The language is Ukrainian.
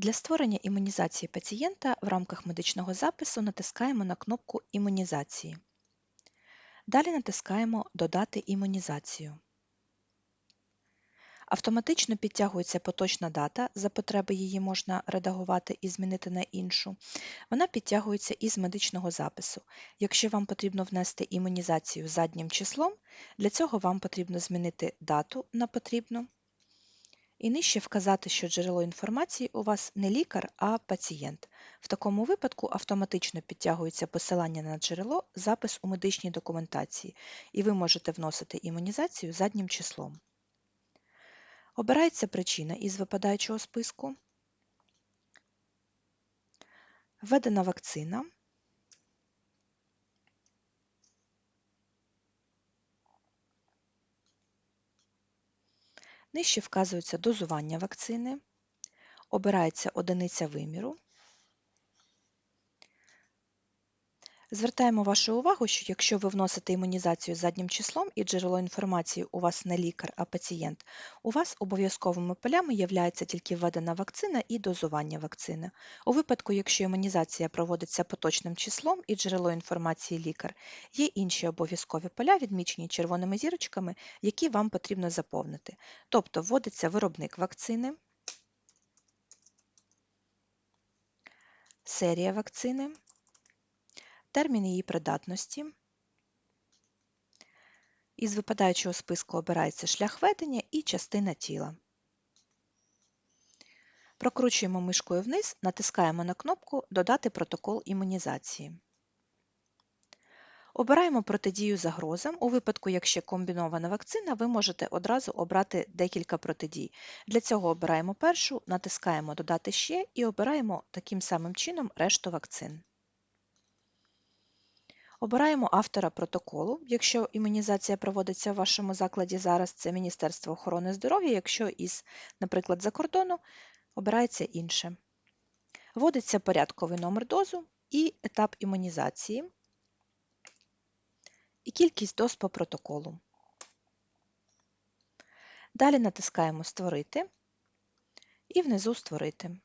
Для створення імунізації пацієнта в рамках медичного запису натискаємо на кнопку Імунізації. Далі натискаємо Додати імунізацію. Автоматично підтягується поточна дата, за потреби її можна редагувати і змінити на іншу. Вона підтягується із медичного запису. Якщо вам потрібно внести імунізацію заднім числом, для цього вам потрібно змінити дату на потрібну і нижче вказати, що джерело інформації у вас не лікар, а пацієнт. В такому випадку автоматично підтягується посилання на джерело, запис у медичній документації, і ви можете вносити імунізацію заднім числом. Обирається причина із випадаючого списку. Введена вакцина. Нижче вказується дозування вакцини, обирається одиниця виміру. Звертаємо вашу увагу, що якщо ви вносите імунізацію заднім числом і джерело інформації у вас не лікар, а пацієнт, у вас обов'язковими полями являється тільки введена вакцина і дозування вакцини. У випадку, якщо імунізація проводиться поточним числом і джерело інформації лікар, є інші обов'язкові поля, відмічені червоними зірочками, які вам потрібно заповнити. Тобто вводиться виробник вакцини, серія вакцини термін її придатності. Із випадаючого списку обирається шлях ведення і частина тіла. Прокручуємо мишкою вниз, натискаємо на кнопку Додати протокол імунізації. Обираємо протидію загрозам. У випадку, якщо комбінована вакцина, ви можете одразу обрати декілька протидій. Для цього обираємо першу, натискаємо Додати ще і обираємо таким самим чином решту вакцин. Обираємо автора протоколу. Якщо імунізація проводиться в вашому закладі зараз, це Міністерство охорони здоров'я, якщо із, наприклад, за кордону, обирається інше. Вводиться порядковий номер дозу і етап імунізації, і кількість доз по протоколу. Далі натискаємо Створити і внизу Створити.